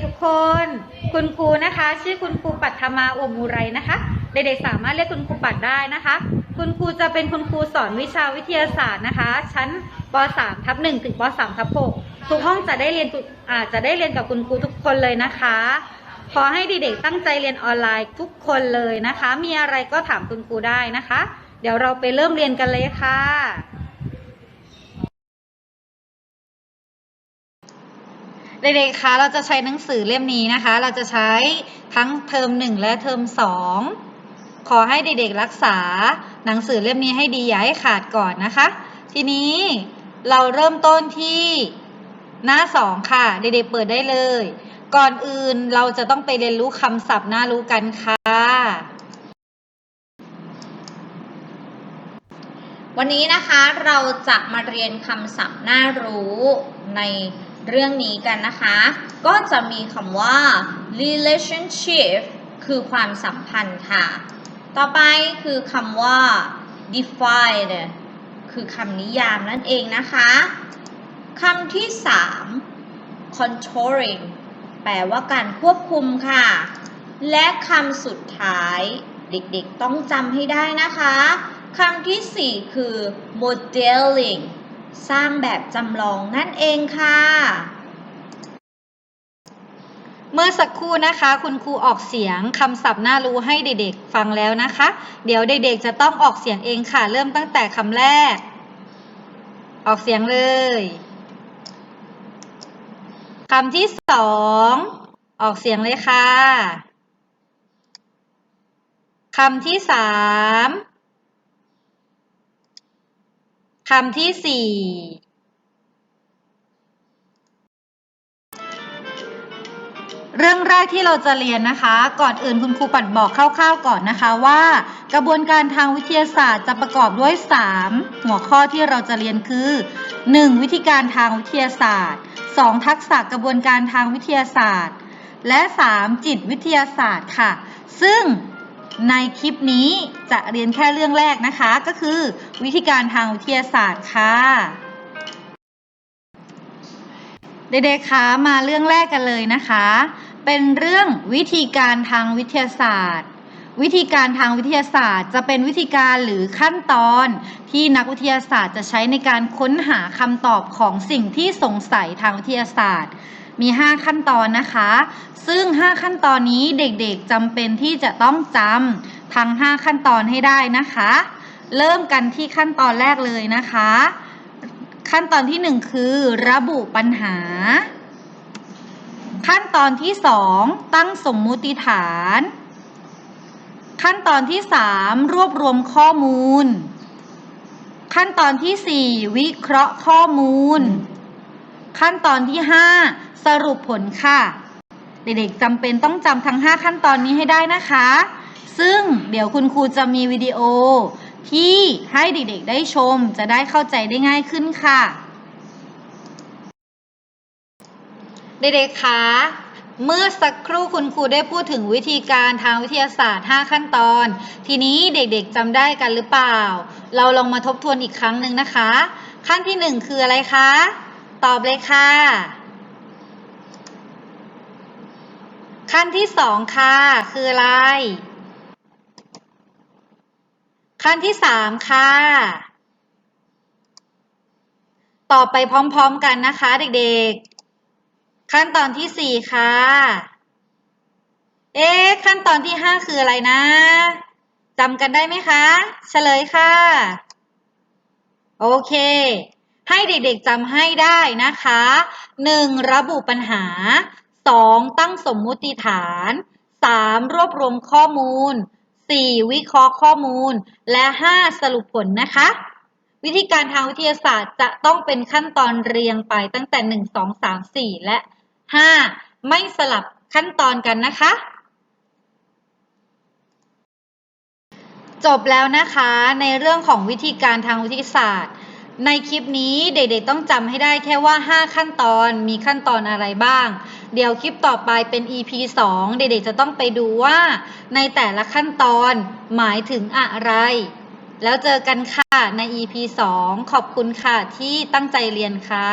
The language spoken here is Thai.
ๆทุกคน คุณครูนะคะ ชื่อคุณครูปัทมาอมูไรนะคะ เด็กๆสามารถเรียกคุณครูปัดได้นะคะ คุณครูจะเป็นคุณครูสอนวิชาวิทยาศาสตร์นะคะ ชั้นป .3 ทับ1ถึงป .3 ทับ6ทุกห้องจะได้เรียนอาจจะได้เรียนกับคุณครูทุกคนเลยนะคะ ขอให้เด็กๆตั้งใจเรียนออนไลน์ทุกคนเลยนะคะ มีอะไรก็ถามคุณครูได้นะคะ เดี๋ยวเราไปเริ่มเรียนกันเลยค่ะ เด็กๆ คะเราจะใช้หนังสือเล่มนี้นะคะ เราจะใช้ทั้งเทอมหนึ่งและเทอมสองขอให้เด็กๆ รักษาหนังสือเล่มนี้ให้ดีอย่าให้ขาดก่อนนะคะ ทีนี้เราเริ่มต้นที่หน้าสองค่ะ เด็กๆ เปิดได้เลย ก่อนอื่นเราจะต้องไปเรียนรู้คำศัพท์น่ารู้กันค่ะ วันนี้นะคะเราจะมาเรียนคำศัพท์น่ารู้ใน เรื่องนี้กันนะคะ ก็จะมีคำว่า relationship คือความสัมพันธ์ค่ะ ต่อไปคือคำว่า define คือคำนิยามนั่นเองนะคะคำที่ 3 controlling แปลว่าการควบคุมค่ะ และคำสุดท้าย เด็กๆต้องจำให้ได้นะคะคำที่ 4 คือ modeling สร้างแบบจำลองนั่นเองค่ะ เมื่อสักครู่นะคะ คุณครูออกเสียงคำศัพท์น่ารู้ให้เด็กๆฟังแล้วนะคะ เดี๋ยวเด็กๆจะต้องออกเสียงเองค่ะ เริ่มตั้งแต่คำแรก ออกเสียงเลยคำที่สองออกเสียงเลยค่ะคำที่สาม คำที่สี่เรื่องแรกที่เราจะเรียนนะคะ ก่อนอื่นคุณครูปัดบอกคร่าวๆก่อนนะคะว่า กระบวนการทางวิทยาศาสตร์จะประกอบด้วย 3 หัวข้อที่เราจะเรียนคือ 1. วิธีการทางวิทยาศาสตร์ 2. ทักษะกระบวนการทางวิทยาศาสตร์ และ 3. จิตวิทยาศาสตร์ค่ะ ซึ่ง ในคลิปนี้จะเรียนแค่เรื่องแรกนะคะ ก็คือวิธีการทางวิทยาศาสตร์ค่ะ เด็กๆคะมาเรื่องแรกกันเลยนะคะ เป็นเรื่องวิธีการทางวิทยาศาสตร์ วิธีการทางวิทยาศาสตร์ จะเป็นวิธีการหรือขั้นตอนที่นักวิทยาศาสตร์จะใช้ในการค้นหาคำตอบของสิ่งที่สงสัยทางวิทยาศาสตร์ มี 5 ขั้นตอนนะคะ ซึ่ง 5 ขั้นตอนนี้เด็กๆจำเป็นที่จะต้องจำทั้ง 5 ขั้นตอนให้ได้นะคะ เริ่มกันที่ขั้นตอนแรกเลยนะคะ ขั้นตอนที่ 1 คือ ระบุปัญหา ขั้นตอนที่ 2 ตั้งสมมุติฐาน ขั้นตอนที่ 3 รวบรวมข้อมูลขั้นตอนที่ 4 วิเคราะห์ข้อมูล ขั้นตอนที่ 5 สรุปผลค่ะ เด็กๆจำเป็นต้องจำทั้ง 5 ขั้นตอนนี้ให้ได้นะคะ ซึ่งเดี๋ยวคุณครูจะมีวิดีโอ ที่ให้เด็กๆได้ชมจะได้เข้าใจได้ง่ายขึ้นค่ะ เด็กๆคะเมื่อสักครู่คุณครูได้พูดถึงวิธีการทางวิทยาศาสตร์ 5 ขั้นตอน ทีนี้เด็กๆจำได้กันหรือเปล่า เราลองมาทบทวนอีกครั้งหนึ่งนะคะ ขั้นที่ 1 คืออะไรคะ ตอบเลยค่ะ ขั้นที่2ค่ะ คืออะไร ขั้นที่3ค่ะตอบไปพร้อมๆกันนะคะเด็กๆ ขั้นตอนที่4ค่ะ เอ๊ะขั้นตอนที่5คืออะไรนะจำกันได้ไหมคะเฉลยค่ะ โอเค ให้เด็กๆจำให้ได้นะคะ 1. ระบุปัญหา 2. ตั้งสมมุติฐาน 3. รวบรวมข้อมูล 4. วิเคราะห์ข้อมูล และ 5. สรุปผลนะคะ วิธีการทางวิทยาศาสตร์จะต้องเป็นขั้นตอนเรียงไปตั้งแต่ 1 2 3 4 และ 5 ไม่สลับขั้นตอนกันนะคะ จบแล้วนะคะในเรื่องของวิธีการทางวิทยาศาสตร์ ในคลิปนี้เด็กๆต้องจำให้ได้แค่ว่า 5 ขั้นตอนมีขั้นตอนอะไรบ้าง เดี๋ยวคลิปต่อไปเป็น EP 2 เด็กๆจะต้องไปดูว่า ในแต่ละขั้นตอนหมายถึงอะไร แล้วเจอกันค่ะใน EP 2 ขอบคุณค่ะที่ตั้งใจเรียนค่ะ